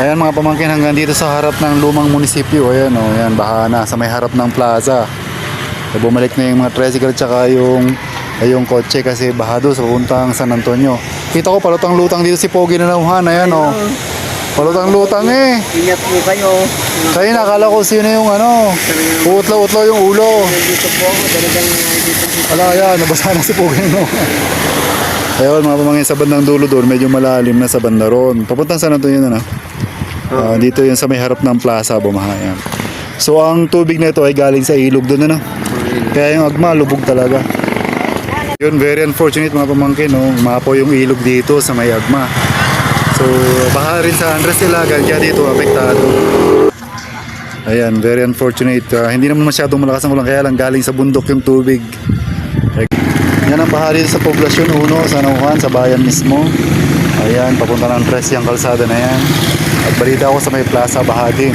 Ayan mga pamangkin hanggang dito sa harap ng lumang munisipyo. Ayan o, ayan, baha na sa may harap ng plaza. So, bumalik na yung mga tricycle tsaka yung ay yung kotse kasi baha doon sa puntang San Antonio. Kita ko palutang-lutang dito si Pogi na nauhan. Ayan o. Palutang-lutang eh. Ingat po kayo. Kaya nakala ko sino yung ano. Uutlaw-utlaw yung ulo. Nandito po. Talagang nandito po. Wala yan, nabasa na si Pogi no. Ayun mga pamangkin sa bandang dulo doon, medyo malalim na sa banda ron. Papuntang San Antonio na na. Ah, dito yun sa may harap ng plaza, bumaha yan. So ang tubig na ito ay galing sa ilog doon na Kaya yung agma, lubog talaga. Yun, very unfortunate mga pamangkin, no? Mapo yung ilog dito sa may agma. So, baha rin sa Andres Ilagan, kaya dito apektado. Ayan, very unfortunate. Ah, hindi naman masyadong malakas ang ulan, kaya lang galing sa bundok yung tubig. Yan ang baha sa poblasyon uno, sa Nauhan, sa bayan mismo. Ayan, papunta ng Tres yung kalsada na yan. At balita ako sa may plaza baha din.